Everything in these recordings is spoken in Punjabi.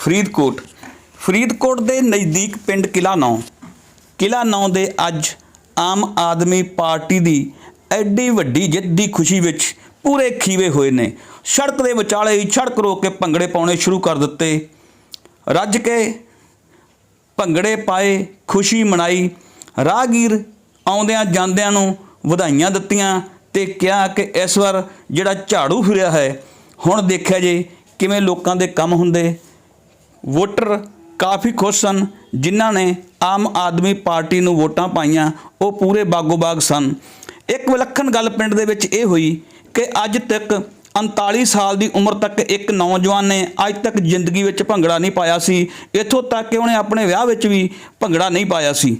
ਫਰੀਦਕੋਟ। ਫਰੀਦਕੋਟ ਦੇ ਨਜ਼ਦੀਕ ਪਿੰਡ ਕਿਲਾ ਨੌ। ਕਿਲਾ ਨੌ ਦੇ ਅੱਜ ਆਮ ਆਦਮੀ ਪਾਰਟੀ ਦੀ ਐਡੀ ਵੱਡੀ ਜਿੱਤ ਦੀ ਖੁਸ਼ੀ ਵਿੱਚ ਪੂਰੇ ਖੀਵੇ ਹੋਏ ਨੇ। ਸੜਕ ਦੇ ਵਿਚਾਲੇ ਹੀ ਸੜਕ ਰੋਕ ਕੇ ਭੰਗੜੇ ਪਾਉਣੇ ਸ਼ੁਰੂ ਕਰ ਦਿੱਤੇ। ਰੱਜ ਕੇ ਭੰਗੜੇ ਪਾਏ, ਖੁਸ਼ੀ ਮਨਾਈ। ਰਾਹਗੀਰ ਆਉਂਦਿਆਂ ਜਾਂਦਿਆਂ ਨੂੰ ਵਧਾਈਆਂ ਦਿੱਤੀਆਂ ਤੇ ਕਿਹਾ ਕਿ ਇਸ ਵਾਰ ਜਿਹੜਾ ਝਾੜੂ ਫਿਰਿਆ ਹੈ, ਹੁਣ ਦੇਖਿਆ ਜੇ ਕਿਵੇਂ ਲੋਕਾਂ ਦੇ ਕੰਮ ਹੁੰਦੇ। ਵੋਟਰ ਕਾਫੀ ਖੁਸ਼ ਸਨ, ਜਿਨ੍ਹਾਂ ਨੇ ਆਮ ਆਦਮੀ ਪਾਰਟੀ ਨੂੰ ਵੋਟਾਂ ਪਾਈਆਂ, ਉਹ ਪੂਰੇ ਬਾਗੋ-ਬਾਗ ਸਨ। ਇੱਕ ਵਿਲੱਖਣ ਗੱਲ ਪਿੰਡ ਦੇ ਵਿੱਚ ਇਹ ਹੋਈ ਕਿ ਅੱਜ ਤੱਕ 39 ਸਾਲ ਦੀ ਉਮਰ ਤੱਕ ਇੱਕ ਨੌਜਵਾਨ ਨੇ ਅੱਜ ਤੱਕ ਜ਼ਿੰਦਗੀ ਵਿੱਚ ਭੰਗੜਾ ਨਹੀਂ ਪਾਇਆ ਸੀ। ਇੱਥੋਂ ਤੱਕ ਕਿ ਉਹਨੇ ਆਪਣੇ ਵਿਆਹ ਵਿੱਚ ਵੀ ਭੰਗੜਾ ਨਹੀਂ ਪਾਇਆ ਸੀ।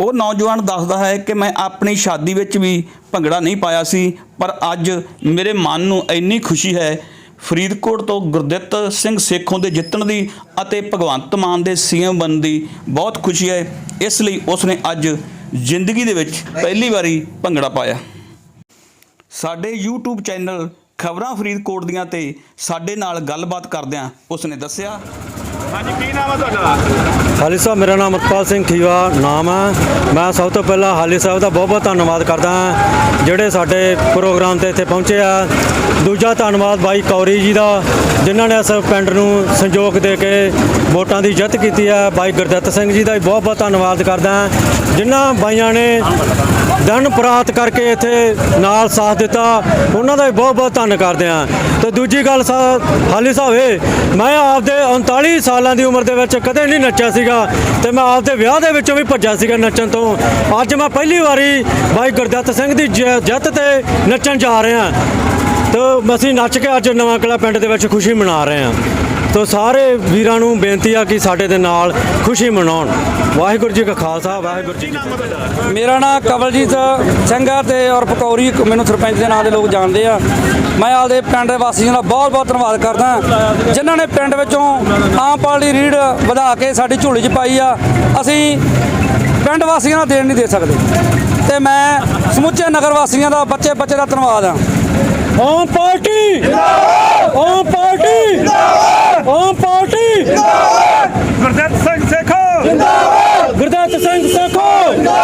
ਉਹ ਨੌਜਵਾਨ ਦੱਸਦਾ ਹੈ ਕਿ ਮੈਂ ਆਪਣੀ ਸ਼ਾਦੀ ਵਿੱਚ ਵੀ ਭੰਗੜਾ ਨਹੀਂ ਪਾਇਆ ਸੀ, ਪਰ ਅੱਜ ਮੇਰੇ ਮਨ ਨੂੰ ਇੰਨੀ ਖੁਸ਼ੀ ਹੈ ਫਰੀਦਕੋਟ ਤੋਂ ਗੁਰਦਿੱਤ ਸਿੰਘ ਸੇਖੋਂ ਦੇ ਜਿੱਤਣ ਦੀ ਅਤੇ ਭਗਵੰਤ ਮਾਨ ਦੇ ਸੀਐਮ ਬਣਨ ਦੀ ਬਹੁਤ ਖੁਸ਼ੀ ਹੈ। ਇਸ ਲਈ ਉਸ ਨੇ ਅੱਜ ਜ਼ਿੰਦਗੀ ਦੇ ਵਿੱਚ ਪਹਿਲੀ ਵਾਰੀ ਭੰਗੜਾ ਪਾਇਆ। ਸਾਡੇ YouTube ਚੈਨਲ ਖਬਰਾਂ ਫਰੀਦਕੋਟ ਦੀਆਂ ਤੇ ਸਾਡੇ ਨਾਲ ਗੱਲਬਾਤ ਕਰਦਿਆਂ ਉਸਨੇ ਦੱਸਿਆ ਹਾਂਜੀ, ਕੀ ਨਾਮ ਹੈ ਤੁਹਾਡਾ? ਹਾਲੀ ਸਾਹਿਬ, ਮੇਰਾ ਨਾਮ ਅਤਪਾਲ ਸਿੰਘ ਖੀਵਾ ਨਾਮ ਹੈ। ਮੈਂ ਸਭ ਤੋਂ ਪਹਿਲਾਂ ਹਾਲੀ ਸਾਹਿਬ ਦਾ ਬਹੁਤ ਬਹੁਤ ਧੰਨਵਾਦ ਕਰਦਾ ਹਾਂ, ਜਿਹੜੇ ਸਾਡੇ ਪ੍ਰੋਗਰਾਮ ਤੇ ਇੱਥੇ ਪਹੁੰਚੇ ਆ। ਦੂਜਾ ਧੰਨਵਾਦ ਬਾਈ ਕੌਰੀ ਜੀ ਦਾ, ਜਿਨ੍ਹਾਂ ਨੇ ਇਸ ਪਿੰਡ ਨੂੰ ਸੰਯੋਗ ਦੇ ਕੇ ਵੋਟਾਂ ਦੀ ਜਿੱਤ ਕੀਤੀ ਹੈ। ਬਾਈ ਗੁਰਦੱਤ ਸਿੰਘ ਜੀ ਦਾ ਵੀ ਬਹੁਤ ਬਹੁਤ ਧੰਨਵਾਦ ਕਰਦਾ ਹਾਂ, ਜਿਨ੍ਹਾਂ ਬਾਈਆਂ ਨੇ ਦਿਨ ਪ੍ਰਾਤ ਕਰਕੇ ਇੱਥੇ ਨਾਲ ਸਾਥ ਦਿੱਤਾ। ਉਹਨਾਂ ਦਾ ਵੀ ਬਹੁਤ ਬਹੁਤ ਧੰਨ ਕਰਦੇ ਹਾਂ। ਤੇ ਦੂਜੀ ਗੱਲ ਸਾ, ਹਾਲੀ ਸਾਹਿਬ, ਇਹ ਮੈਂ ਆਪਦੇ 39 ਸਾਲ ਦੀ ਉਮਰ ਦੇ ਵਿੱਚ ਕਦੇ ਨਹੀਂ ਨੱਚਿਆ ਸੀਗਾ ਤੇ ਮੈਂ ਆਪਦੇ ਵਿਆਹ ਦੇ ਵਿੱਚੋਂ ਵੀ ਭੱਜਿਆ ਸੀਗਾ ਨੱਚਣ ਤੋਂ। ਅੱਜ ਮੈਂ ਪਹਿਲੀ ਵਾਰੀ ਬਾਈ ਗੁਰਦੱਤ ਸਿੰਘ ਦੀ ਜ- ਜਿੱਤ ਤੇ ਨੱਚਣ ਜਾ ਰਿਹਾ। ਤੇ ਅਸੀਂ ਨੱਚ ਕੇ ਅੱਜ ਨਵਾਂ ਕਲਾ ਪਿੰਡ ਦੇ ਵਿੱਚ ਖੁਸ਼ੀ ਮਨਾ ਰਹੇ ਹਾਂ। ਤੋ ਸਾਰੇ ਵੀਰਾਂ ਨੂੰ ਬੇਨਤੀ ਆ ਕਿ ਸਾਡੇ ਦੇ ਨਾਲ ਖੁਸ਼ੀ ਮਨਾਉਣ। ਵਾਹਿਗੁਰੂ ਜੀ ਕਾ ਖਾਲਸਾ, ਵਾਹਿਗੁਰੂ ਜੀ ਮੇਰਾ ਨਾਮ ਕਵਲਜੀਤ ਸਿੰਘ ਆ ਤੇ ਔਰ ਪਕੌਰੀ ਮੈਨੂੰ ਸਰਪੰਚ ਦੇ ਨਾਂ ਦੇ ਲੋਕ ਜਾਣਦੇ ਆ। ਮੈਂ ਆਪਦੇ ਪਿੰਡ ਦੇ ਵਾਸੀਆਂ ਦਾ ਬਹੁਤ ਬਹੁਤ ਧੰਨਵਾਦ ਕਰਦਾ। ਜਿਨ੍ਹਾਂ ਨੇ ਪਿੰਡ ਵਿੱਚੋਂ ਆਮ ਪਾਲੀ ਰੀੜ ਵਧਾ ਕੇ ਸਾਡੀ ਝੋਲੀ 'ਚ ਪਾਈ ਆ, ਅਸੀਂ ਪਿੰਡ ਵਾਸੀਆਂ ਦਾ ਦੇਣ ਨਹੀਂ ਦੇ ਸਕਦੇ। ਤੇ ਮੈਂ ਸਮੁੱਚੇ ਨਗਰ ਵਾਸੀਆਂ ਦਾ ਬੱਚੇ ਬੱਚੇ ਦਾ ਧੰਨਵਾਦ ਆ। Aam party Aam party Aam party ਜਿੰਦਾਬਾਦ! ਸਿੰਘ ਸੇਖੋ! ਜਿੰਦਾਬਾਦ! ਸਿੰਘ ਸੇਖੋ!